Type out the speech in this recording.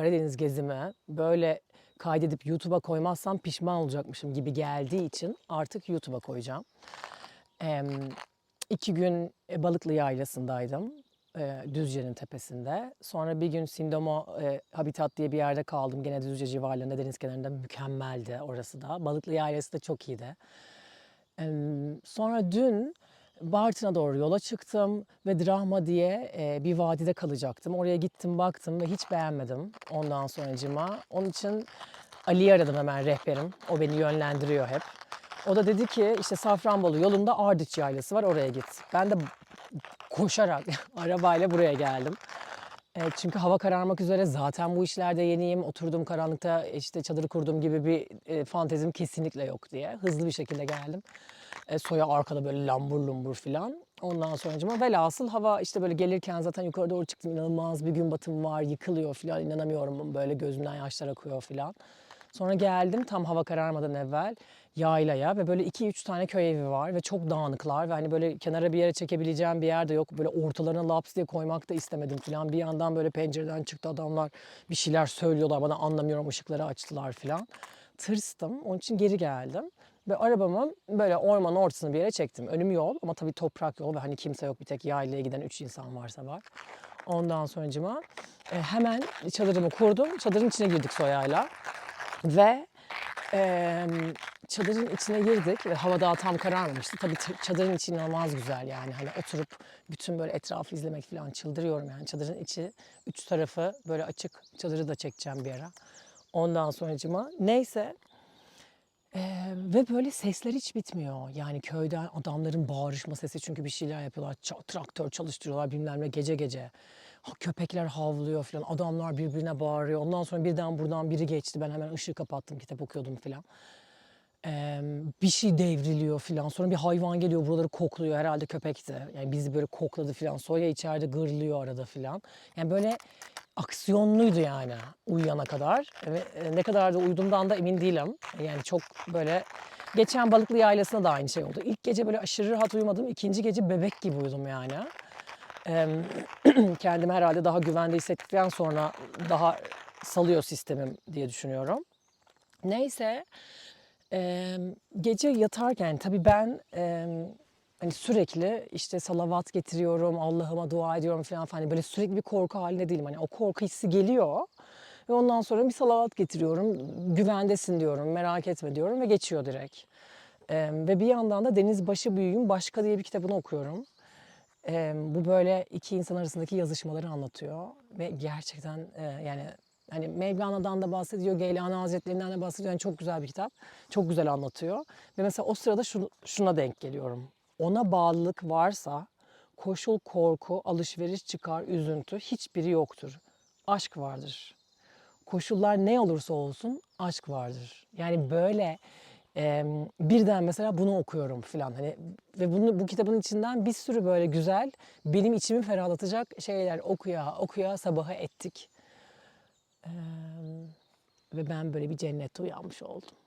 Karadeniz gezimi böyle kaydedip YouTube'a koymazsam pişman olacakmışım gibi geldiği için artık YouTube'a koyacağım. Em, iki gün e, Balıklı Yaylası'ndaydım. e, Düzce'nin tepesinde. Sonra bir gün Sindomo e, Habitat diye bir yerde kaldım. Gene Düzce civarlarında deniz kenarında mükemmeldi orası da. Balıklı Yaylası da çok iyiydi. Em, Sonra dün Bartın'a doğru yola çıktım ve Drahma diye e, bir vadide kalacaktım. Oraya gittim baktım ve hiç beğenmedim ondan sonracıma. Onun için Ali'yi aradım hemen rehberim. O beni yönlendiriyor hep. O da dedi ki işte Safranbolu yolunda Ardıç Yaylası var oraya git. Ben de koşarak arabayla buraya geldim. E, çünkü hava kararmak üzere zaten bu işlerde yeniyim. Oturdum karanlıkta işte çadırı kurdum gibi bir e, fantezim kesinlikle yok diye. Hızlı bir şekilde geldim. E, soya arkada böyle lambur lumbur filan. Ondan sonra velhasıl hava işte böyle gelirken zaten yukarı doğru çıktım. inanılmaz bir gün batımı var yıkılıyor filan inanamıyorum. Böyle gözümden yaşlar akıyor filan. Sonra geldim tam hava kararmadan evvel yaylaya ve böyle iki üç tane köy evi var ve çok dağınıklar ve hani böyle kenara bir yere çekebileceğim bir yer de yok. Böyle ortalarına laps diye koymak da istemedim filan. Bir yandan böyle pencereden çıktı adamlar bir şeyler söylüyorlar bana anlamıyorum ışıkları açtılar filan. Tırstım onun için geri geldim. Ve arabamı böyle ormanın ortasına bir yere çektim. Önüm yol ama tabii toprak yol ve hani kimse yok bir tek yaylaya giden üç insan varsa var. Ondan sonucuma e, hemen çadırımı kurdum. Çadırın içine girdik soyayla. Ve e, çadırın içine girdik ve hava daha tam kararmamıştı. Tabii çadırın içi inanılmaz güzel yani. Hani oturup bütün böyle etrafı izlemek falan çıldırıyorum yani. Çadırın içi üç tarafı böyle açık. Çadırı da çekeceğim bir ara. Ondan sonracıma neyse ve böyle sesler hiç bitmiyor. Yani köyden adamların bağırışma sesi çünkü bir şeyler yapıyorlar. traktör çalıştırıyorlar bilmem ne gece gece. Ha, köpekler havlıyor falan. Adamlar birbirine bağırıyor. Ondan sonra birden buradan biri geçti. Ben hemen ışığı kapattım. Kitap okuyordum falan. Eee, bir şey devriliyor falan. Sonra bir hayvan geliyor buraları kokluyor. Herhalde köpekti. Yani bizi böyle kokladı falan. Soya içeride gırlıyor arada falan. Yani böyle aksiyonluydu yani uyuyana kadar. Ve e, ne kadar da uyuduğumdan da emin değilim. Yani çok böyle geçen Balıklı Yaylası'na da aynı şey oldu. İlk gece böyle aşırı rahat uyumadım. ikinci gece bebek gibi uyudum yani. Kendimi herhalde daha güvende hissettikten sonra daha salıyor sistemim diye düşünüyorum. Neyse gece yatarken tabii ben hani sürekli işte salavat getiriyorum, Allah'ıma dua ediyorum falan falan. Hani böyle sürekli bir korku halinde değilim. Hani o korku hissi geliyor. Ve ondan sonra bir salavat getiriyorum. Güvendesin diyorum, merak etme diyorum ve geçiyor direkt. Em, ve bir yandan da Deniz Başı Büyüğün Başka diye bir kitabını okuyorum. Em, bu böyle iki insan arasındaki yazışmaları anlatıyor. Ve gerçekten e, yani hani Mevlana'dan da bahsediyor, Geylani Hazretlerinden de bahsediyor. Yani çok güzel bir kitap. Çok güzel anlatıyor. Ve mesela o sırada şu, şuna denk geliyorum. Ona bağlılık varsa koşul, korku, alışveriş, çıkar, üzüntü hiçbiri yoktur. Aşk vardır. Koşullar ne olursa olsun aşk vardır. Yani böyle e, birden mesela bunu okuyorum falan hani ve bunu bu kitabın içinden bir sürü böyle güzel benim içimi ferahlatacak şeyler okuya okuya sabaha ettik. Eee, ve ben böyle bir cennette uyanmış oldum.